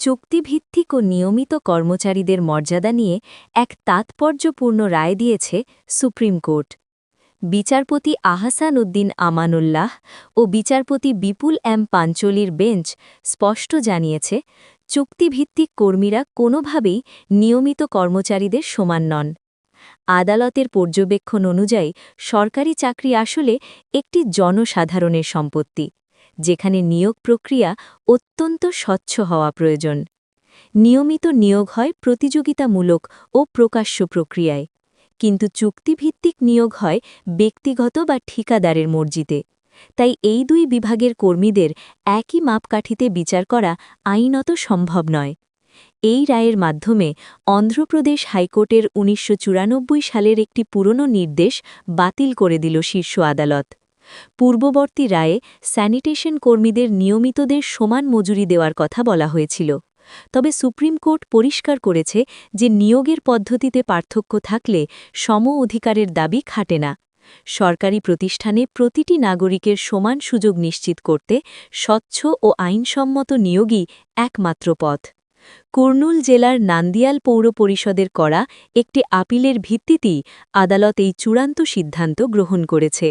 চুক্তিভিত্তিক ও নিয়মিত কর্মচারীদের মর্যাদা নিয়ে এক তাৎপর্যপূর্ণ রায় দিয়েছে সুপ্রিম কোর্ট। বিচারপতি আহসান উদ্দিন আমানুল্লাহ ও বিচারপতি বিপুল এম পাঞ্চলির বেঞ্চ স্পষ্ট জানিয়েছে, চুক্তিভিত্তিক কর্মীরা কোনোভাবেই নিয়মিত কর্মচারীদের সমান নন। আদালতের পর্যবেক্ষণ অনুযায়ী সরকারি চাকরি আসলে একটি জনসাধারণের সম্পত্তি। যেখানে নিয়োগ প্রক্রিয়া অত্যন্ত স্বচ্ছ হওয়া প্রয়োজন। নিয়মিত নিয়োগ হয় প্রতিযোগিতামূলক ও প্রকাশ্য প্রক্রিয়ায়। কিন্তু চুক্তিভিত্তিক নিয়োগ হয় ব্যক্তিগত বা ঠিকাদারের মর্জিতে। তাই এই দুই বিভাগের কর্মীদের একই মাপকাঠিতে বিচার করা আইনত সম্ভব নয়। এই রায়ের মাধ্যমে অন্ধ্রপ্রদেশ হাইকোর্টের উনিশশো চুরানব্বই সালের একটি পুরনো নির্দেশ বাতিল করে দিল শীর্ষ আদালত। পূর্ববর্তী রায়ে স্যানিটেশন কর্মীদের নিয়মিতদের সমান মজুরি দেওয়ার কথা বলা হয়েছিল। তবে সুপ্রিম কোর্ট পরিষ্কার করেছে যে নিয়োগের পদ্ধতিতে পার্থক্য থাকলে সম অধিকারের দাবি খাটে না। সরকারি প্রতিষ্ঠানে প্রতিটি নাগরিকের সমান সুযোগ নিশ্চিত করতে স্বচ্ছ ও আইনসম্মত নিয়োগই একমাত্র পথ। কুর্নুল জেলার নান্দিয়াল পৌর পরিষদের করা একটি আপিলের ভিত্তিতেই আদালত এই চূড়ান্ত সিদ্ধান্ত গ্রহণ করেছে।